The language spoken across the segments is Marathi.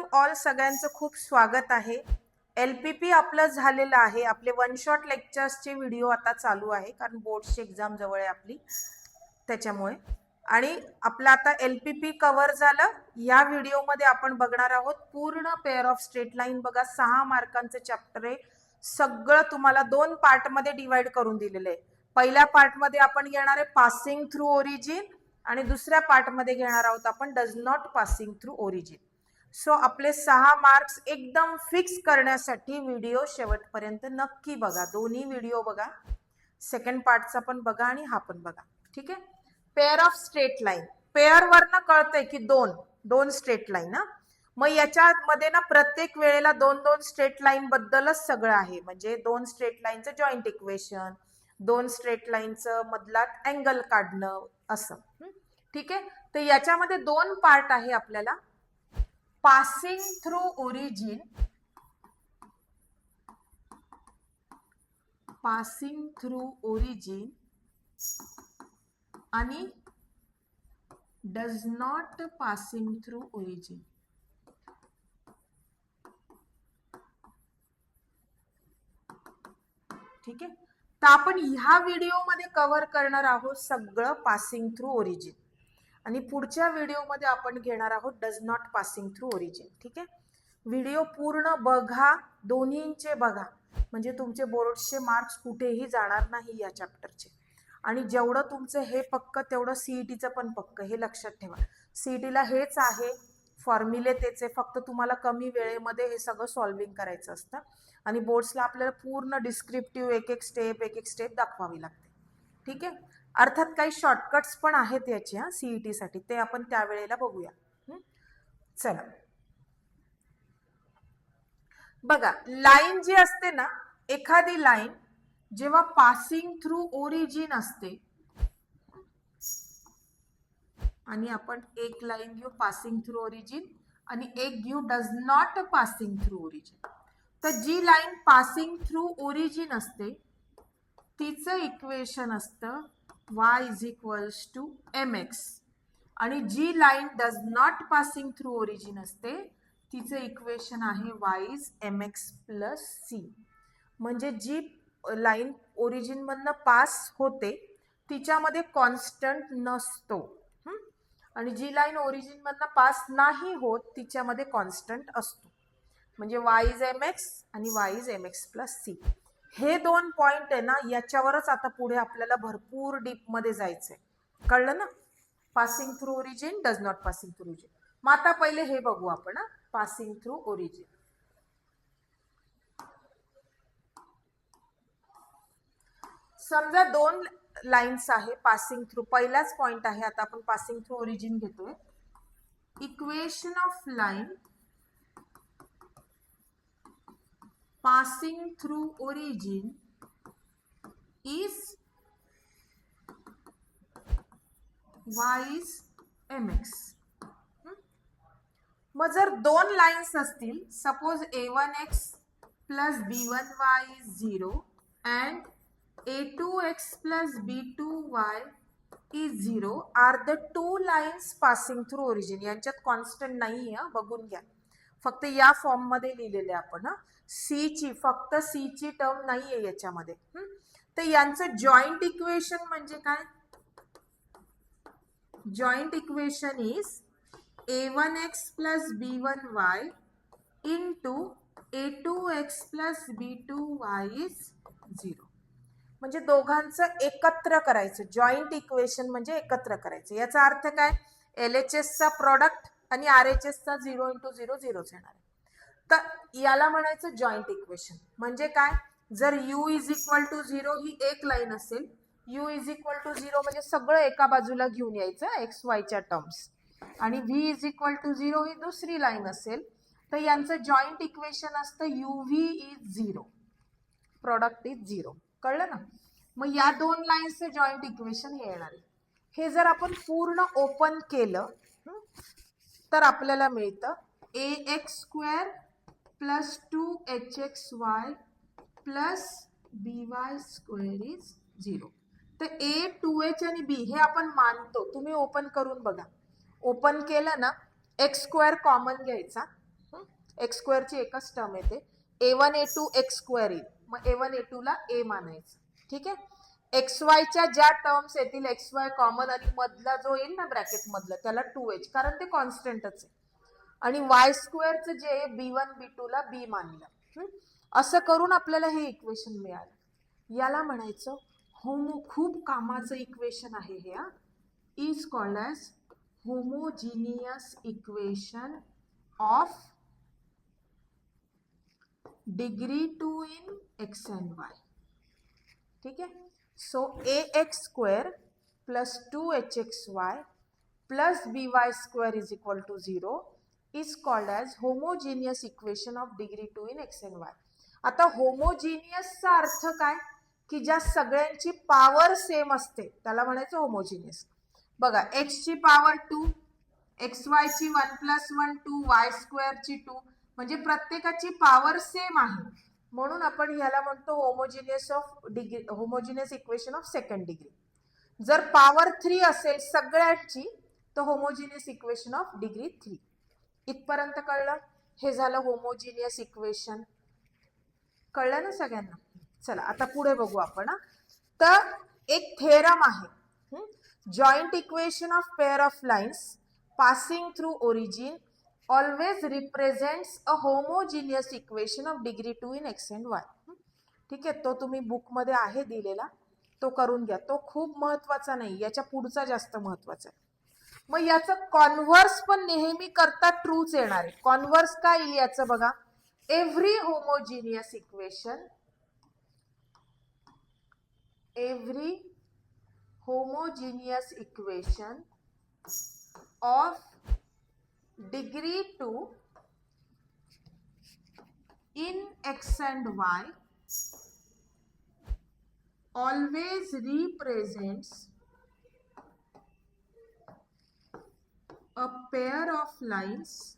वेलकम ऑल सगळ्यांचं खूप स्वागत आहे. एल पी पी आपलं झालेलं आहे. आपले वन शॉट लेक्चर्सचे व्हिडिओ आता चालू आहे कारण बोर्डची एक्झाम जवळ आहे आपली त्याच्यामुळे. आणि आपलं आता एल पी पी कव्हर झालं. या व्हिडिओमध्ये आपण बघणार आहोत पूर्ण पेअर ऑफ स्ट्रेट लाईन बघा सहा मार्कांचं चॅप्टर आहे. सगळं तुम्हाला दोन पार्टमध्ये डिवाइड करून दिलेलं आहे. पहिल्या पार्टमध्ये आपण घेणार आहे पासिंग थ्रू ओरिजिन आणि दुसऱ्या पार्टमध्ये घेणार आहोत आपण does not passing through origin so आपले सहा मार्क्स एकदम फिक्स करण्यासाठी व्हिडिओ शेवटपर्यंत नक्की बघा. दोन्ही व्हिडिओ बघा. सेकंड पार्टचा पण बघा आणि हा पण बघा. ठीक आहे? Pair of straight line pair वरनं कळतंय की दोन. दोन स्ट्रेट लाईन ना मग याच्यामध्ये ना प्रत्येक वेळेला दोन दोन स्ट्रेट लाईन बद्दलच सगळं आहे. म्हणजे दोन स्ट्रेट लाईनचं जॉईंट इक्वेशन दोन स्ट्रेट लाईनचं मधलात अँगल काढणं असं. ठीक आहे? तर याच्यामध्ये दोन पार्ट आहे आपल्याला. Passing through origin passing through origin आणि does not passing through origin ठीक आहे? तर आपण ह्या व्हिडिओमध्ये कव्हर करणार आहोत सगळं पासिंग थ्रू ओरिजिन आणि पुढच्या व्हिडिओमध्ये आपण घेणार आहोत does not passing through origin ठीक आहे? व्हिडिओ पूर्ण बघा दोन्हींचे बघा. म्हणजे तुमचे बोर्डचे मार्क्स कुठेही जाणार नाही या चॅप्टरचे आणि जेवढं तुमचं हे पक्क तेवढं सीईटीचं पण पक्क हे लक्षात ठेवा. सीईटीला हेच आहे फॉर्म्युले तेच आहे. फक्त तुम्हाला कमी वेळेमध्ये हे सगळं सॉल्विंग करायचं असतं. आणि बोर्ड्सला आपल्याला पूर्ण डिस्क्रिप्टिव्ह एक एक स्टेप एक एक स्टेप दाखवावी लागते. ठीक आहे? अर्थात काही शॉर्टकट्स पण आहेत याचे हा सीईटी साठी. ते आपण त्यावेळेला बघूया. चला. बघा लाईन जी असते ना एखादी लाईन जेव्हा पासिंग थ्रू ओरिजिन असते आणि आपण एक लाईन घेऊ पासिंग थ्रू ओरिजिन आणि एक घेऊ does not passing through origin तर जी लाईन पासिंग थ्रू ओरिजिन असते तिचं इक्वेशन असतं y is equals to m x आणि जी line does not passing through origin असते तिचं इक्वेशन आहे y is m x plus c म्हणजे जी लाईन ओरिजिनमधनं पास होते तिच्यामध्ये कॉन्स्टंट नसतो. आणि जी लाईन ओरिजिनमधनं पास नाही होत तिच्यामध्ये कॉन्स्टंट असतो. म्हणजे वाय इज एम एक्स आणि y is m x plus c हे दोन पॉइंट आहे ना याच्यावरच आता पुढे आपल्याला भरपूर डीपमध्ये जायचंय. कळलं ना? Passing through origin does not passing through origin मग आता पहिले हे बघू आपण पासिंग थ्रू ओरिजिन समजा दोन लाईन्स आहे पासिंग थ्रू पहिलाच पॉइंट आहे आता आपण पासिंग थ्रू ओरिजिन घेतोय. Equation of line passing through origin is y is mx मग जर दोन लाईन्स असतील suppose a one x plus b one y is zero and a two x plus b two y is zero are the two lines passing through origin यांच्यात कॉन्स्टंट नाही आहे बघून घ्या. फक्त या फॉर्ममध्ये लिहिलेले आपण सी ची फक्त सी ची टर्म नाहीये याच्यामध्ये. तर यांचं जॉईंट इक्वेशन म्हणजे काय? Joint equation is a one x plus b one y in two a two x plus b two y is zero म्हणजे दोघांचं एकत्र करायचं. जॉईंट इक्वेशन म्हणजे एकत्र करायचं. याचा अर्थ काय? एल एच एसचा प्रॉडक्ट आणि आर एच एसचा झिरो इंटू झिरो झिरोच येणार आहे. तर याला म्हणायचं जॉईंट इक्वेशन म्हणजे काय? जर u is equal to zero ही एक लाईन असेल u is equal to zero म्हणजे सगळं एका बाजूला घेऊन यायचं एक्स वायच्या टर्म्स आणि v is equal to zero ही दुसरी लाईन असेल तर यांचं जॉईंट इक्वेशन असतं u v is zero product is zero कळलं ना? मग या दोन लाईन्सचं जॉईंट इक्वेशन हे येणार आहे. हे जर आपण पूर्ण ओपन केलं तर आपल्याला मिळतं a x square plus two h x y plus b y square is zero. तर ए टू एच आणि बी हे आपण मानतो. तुम्ही ओपन करून बघा. ओपन केलं ना एक्स स्क्वेअर कॉमन घ्यायचा. एक्स स्क्वेअरची एकच टर्म येते. A one a two x square येईल मग ए वन ए टूला ए मानायचं. ठीक आहे? एक्स वायच्या ज्या टर्म्स येतील एक्स वाय कॉमन आणि मधला जो येईल ना ब्रॅकेट मधला त्याला टू एच. कारण ते कॉन्स्टंटच आहे. आणि वाय स्क्वेअरचं जे आहे बी वन बी टूला बी मानलं. असं करून आपल्याला हे इक्वेशन मिळालं. याला म्हणायचं होमो खूप कामाचं इक्वेशन आहे हे हा. Is called as homogeneous equation of degree two in x and y ठीक आहे? So a x square plus two h x y plus b y square is equal to zero is called as homogeneous equation of degree two in x and y आता होमोजिनियसचा अर्थ काय? की ज्या सगळ्यांची पॉवर सेम असते त्याला म्हणायचं होमोजिनियस बघा एक्सची power two x वायची one plus one two y स्क्वेअरची two म्हणजे प्रत्येकाची पॉवर सेम आहे. म्हणून आपण ह्याला म्हणतो homogeneous of degree homogeneous equation of second degree जर पॉवर थ्री असेल सगळ्यांची तर homogeneous equation of degree three इथपर्यंत कळलं? हे झालं होमोजिनियस इक्वेशन कळलं ना सगळ्यांना? चला आता पुढे बघू आपण तर एक थेरम आहे. Joint equation of pair of lines passing through origin always represents a homogeneous equation of degree two in x and y ठीक आहे तो तुम्ही बुकमध्ये आहे दिलेला. तो करून घ्या. तो खूप महत्त्वाचा नाही याच्या पुढचा जास्त महत्त्वाचा आहे. मग याचं कॉन्व्हर्स पण नेहमी करता ट्रूच येणार आहे. कॉन्व्हर्स काय येईल याचं बघा. Every homogeneous equation every homogeneous equation of degree two in x and y always represents a pair of lines.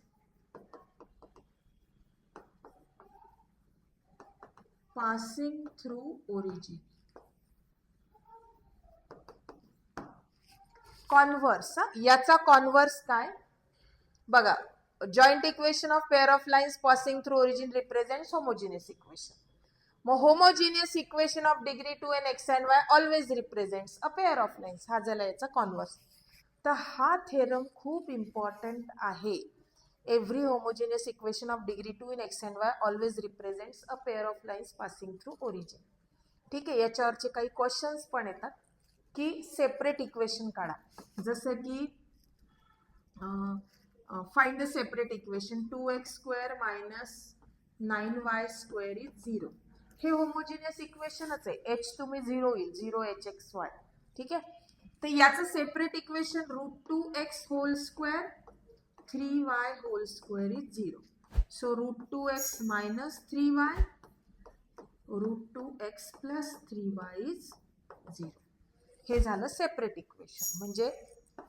Passing through origin. Converse याचा कॉन्व्हर्स काय? बघा joint equation of pair of lines passing through origin represent homogeneous equation मग homogeneous equation of degree two in x and y always represents a pair of lines हा झाला याचा कॉन्व्हर्स तर हा थेरम खूप इम्पॉर्टंट आहे. Every homogeneous equation of degree two in x and y always represents a pair of lines passing through origin ठीक आहे याच्यावरचे काही क्वेश्चन्स पण येतात. की सेपरेट इक्वेशन काढा. जसं की find the separate equation two x square minus nine y square is zero हे होमोजिनियस इक्वेशनच आहे. एच तुम्ही झिरो येईल. झिरो एच एक्स वाय ठीक आहे? तर याचं separate equation root two x whole square three y whole square is zero so root two x minus three y root two x plus three y is zero हे झालं सेपरेट इक्वेशन म्हणजे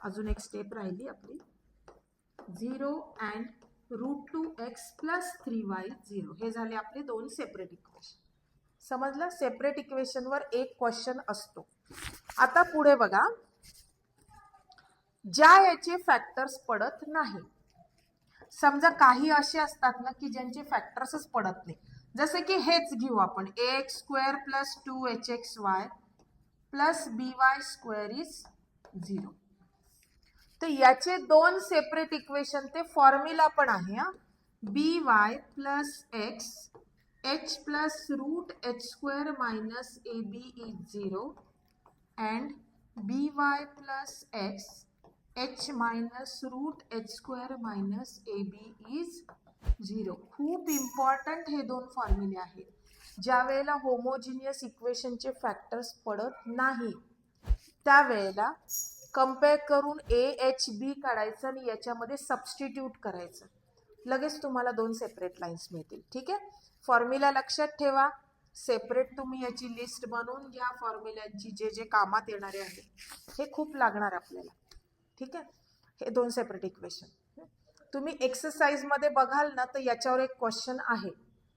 अजून एक स्टेप राहिली आपली. Zero and root two x plus three y zero हे झाले आपले दोन सेपरेट इक्वेशन समजलं? सेपरेट इक्वेशनवर एक क्वेश्चन असतो. आता पुढे बघा. ज्या याचे फॅक्टर्स पडत नाही. समजा काही असे असतात ना की ज्यांचे फॅक्टर्सच पडत नाही. जसे की हेच घेऊ आपण. A x square plus two h x y plus b y square is zero तर याचे दोन सेपरेट इक्वेशन ते फॉर्म्युला पण आहे हा. B y plus x h plus root h square minus a b is zero and b y plus x h minus root h square minus a b zero खूप इम्पॉर्टंट हे दोन फॉर्म्युले आहेत. ज्या वेळेला होमोजिनियस इक्वेशनचे फॅक्टर्स पडत नाही त्यावेळेला कंपेअर करून ए एच बी काढायचं आणि याच्यामध्ये सबस्टिट्यूट करायचं. लगेच तुम्हाला दोन सेपरेट लाईन्स मिळतील. ठीक आहे? फॉर्म्युला लक्षात ठेवा. सेपरेट तुम्ही याची लिस्ट बनवून घ्या. फॉर्म्युल्यांची जे जे कामात येणारे आहेत हे खूप लागणार आपल्याला. ठीक आहे? हे दोन सेपरेट इक्वेशन तुम्ही एक्सरसाइजमध्ये बघाल ना तर याच्यावर एक क्वेश्चन आहे.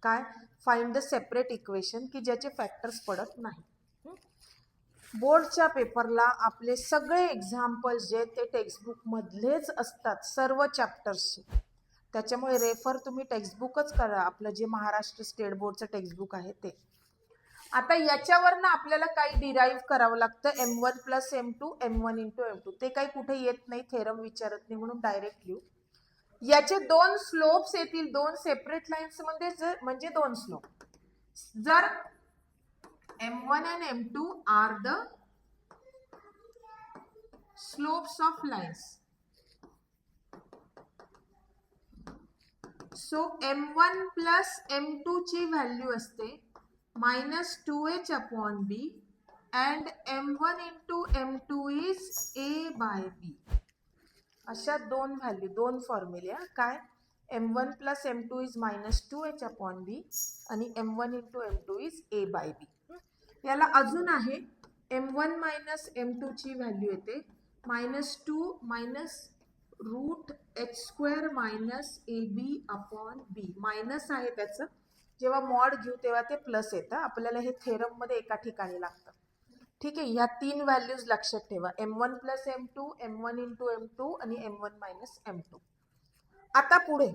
काय? फाइंड द सेपरेट इक्वेशन की ज्याचे फॅक्टर्स पडत नाही. बोर्डच्या पेपरला आपले सगळे एक्झाम्पल्स जे ते टेक्स्टबुकमधलेच असतात सर्व चॅप्टर्सचे त्याच्यामुळे रेफर तुम्ही टेक्स्टबुकच करा. आपलं जे महाराष्ट्र स्टेट बोर्डचं टेक्स्टबुक आहे ते. आता याच्यावरनं आपल्याला काही डिराईव्ह करावं लागतं. M one plus m two m one into m two ते काही कुठे येत नाही. थेरम विचारत नाही म्हणून डायरेक्ट लिहू. याचे दोन स्लोप्स येतील. दोन सेपरेट लाईन्समध्ये जर म्हणजे दोन स्लोप जर m one and m two are the slopes of lines lines. So m1 plus m2 ची व्हॅल्यू असते. Minus two h upon b and m one into m two is a by b अशा दोन व्हॅल्यू दोन फॉर्म्युले काय? M one plus m two is minus two h upon b आणि m one into m two is a by b याला अजून आहे एम वन मायनस एम टूची व्हॅल्यू येते. Minus two minus root h square minus a b upon b minus आहे त्याचं. जेव्हा मॉड घेऊ तेव्हा ते प्लस येतं. आपल्याला हे थेरममध्ये एका ठिकाणी लागतं. ठीक आहे? ह्या तीन व्हॅल्यूज लक्षात ठेवा. M one plus m two m one into m two आणि m one minus m two आता पुढे.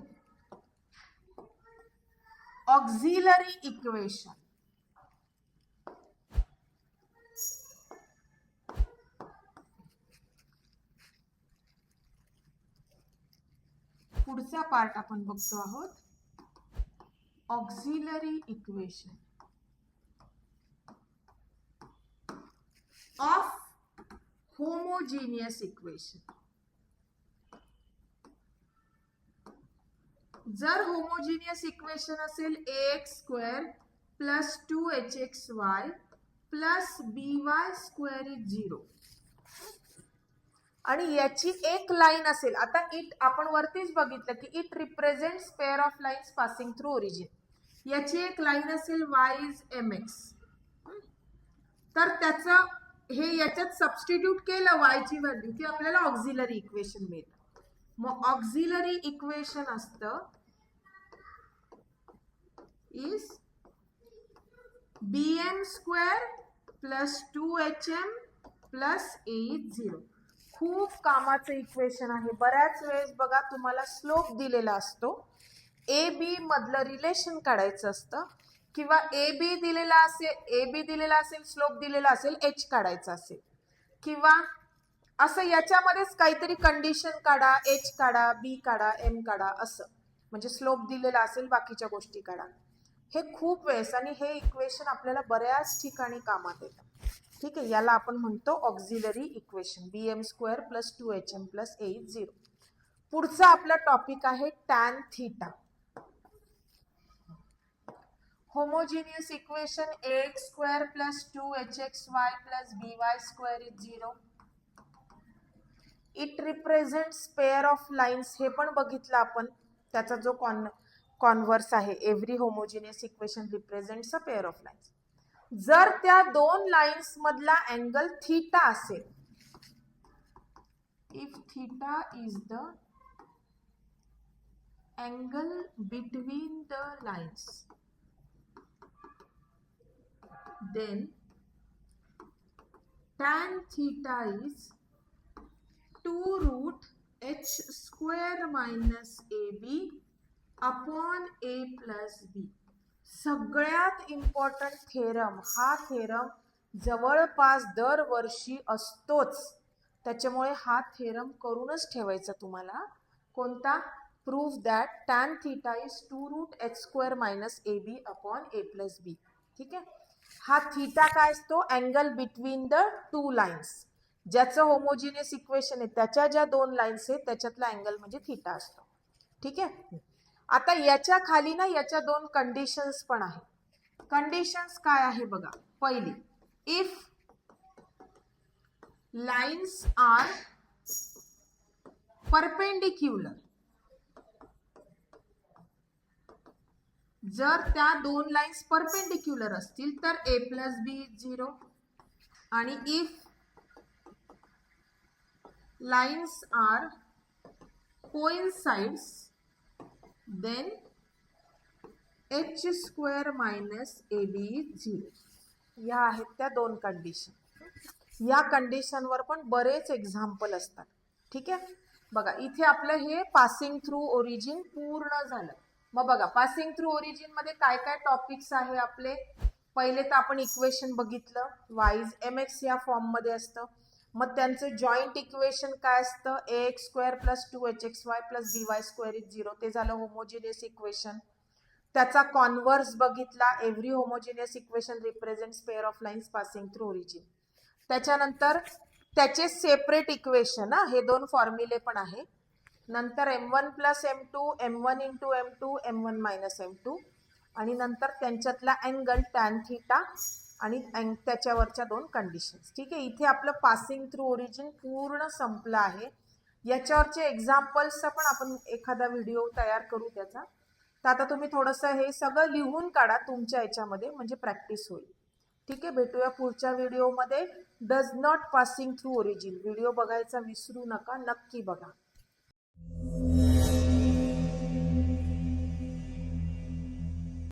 ऑक्झिलरी इक्वेशन पुढचा पार्ट आपण बघतो आहोत. Auxiliary equation of homogeneous equation जर होमोजिनियस इक्वेशन असेल a x square plus two h x y plus b y square is zero आणि याची एक लाईन असेल. आता इट आपण वरतीच बघितलं की it represent pair of lines passing through origin याची एक लाईन असेल वाय इज एम एक्स तर त्याचं हे याच्यात सबस्टिट्यूट केलं वायची व्हॅल्यू की आपल्याला ऑक्झिलरी इक्वेशन मिळतं. मग ऑक्झिलरी इक्वेशन असतं is b m square plus two h m plus a is zero खूप कामाचं इक्वेशन आहे. बऱ्याच वेळेस बघा तुम्हाला स्लोप दिलेला असतो. ए बी मधलं रिलेशन काढायचं असतं. किंवा ए बी दिलेला असेल ए बी दिलेला असेल स्लोप दिलेला असेल एच काढायचा असेल. किंवा असं याच्यामध्येच काहीतरी कंडिशन काढा एच काढा बी काढा एम काढा असं. म्हणजे स्लोप दिलेला असेल बाकीच्या गोष्टी काढा. हे खूप वेळेस आणि हे इक्वेशन आपल्याला बऱ्याच ठिकाणी कामात येतं. ठीक आहे? याला आपण म्हणतो auxiliary equation B M square plus two H M plus A zero पुढचा आपला टॉपिक आहे tan theta homogeneous equation A X square plus two H X Y plus B Y square is zero it represents pair of lines हे पण बघितलं आपण. त्याचा जो कॉन कॉन्व्हर्स आहे every homogeneous equation represents a pair of lines जर त्या दोन लाईन्स मधला अँगल थीटा असेल. If theta is the angle between the lines then tan theta is two root H square minus A B upon A plus B सगळ्यात इम्पॉर्टंट थेरम हा थेरम जवळपास दरवर्षी असतोच. त्याच्यामुळे हा थेरम करूनच ठेवायचा तुम्हाला. कोणता? Proof that tan theta is two root H square minus A B upon A plus B ठीक आहे? हा थीटा काय असतो? Angle between the two lines ज्याचं होमोजिनियस इक्वेशन आहे त्याच्या ज्या दोन लाईन्स आहेत त्याच्यातला अँगल म्हणजे थीटा असतो. ठीक आहे? आता याच्या खाली ना याच्या दोन कंडिशन्स पण आहे कंडिशन्स काय आहे बघा? पहिली इफ लाईन्स आर परपेंडिक्युलर जर त्या दोन लाईन्स परपेंडिक्युलर असतील तर ए प्लस बी झिरो आणि if lines are coincides then H square minus A B zero या आहेत त्या दोन कंडिशन या कंडिशनवर पण बरेच एक्झाम्पल असतात. ठीक आहे? बघा इथे आपलं हे पासिंग थ्रू ओरिजिन पूर्ण झालं. मग बघा पासिंग थ्रू ओरिजिनमध्ये काय काय टॉपिक्स आहे आपले? पहिले तर आपण इक्वेशन बघितलं. वाईज एम एक्स या फॉर्ममध्ये असतं. मग त्यांचं जॉईंट इक्वेशन काय असतं? A X square plus two H X Y plus B Y square is zero ते झालं होमोजिनियस इक्वेशन त्याचा कॉन्व्हर्स बघितला. Every homogeneous equation represent pair of lines passing through origin त्याच्यानंतर त्याचे सेपरेट इक्वेशन हे दोन फॉर्म्युले पण आहे. नंतर M one plus M two M one into M two M one minus M two आणि नंतर त्यांच्यातला अँगल टॅन थिटा आणि अँग- त्याच्यावरच्या दोन कंडिशन्स ठीक आहे? इथे आपलं पासिंग थ्रू ओरिजिन पूर्ण संपलं आहे. याच्यावरचे एक्झाम्पल्सचा पण आपण एखादा व्हिडिओ तयार करू त्याचा. तर आता तुम्ही थोडंसं हे सगळं लिहून काढा तुमच्या याच्यामध्ये म्हणजे प्रॅक्टिस होईल. ठीक आहे? भेटूया पुढच्या व्हिडिओमध्ये does not passing through origin video बघायचा विसरू नका. नक्की बघा.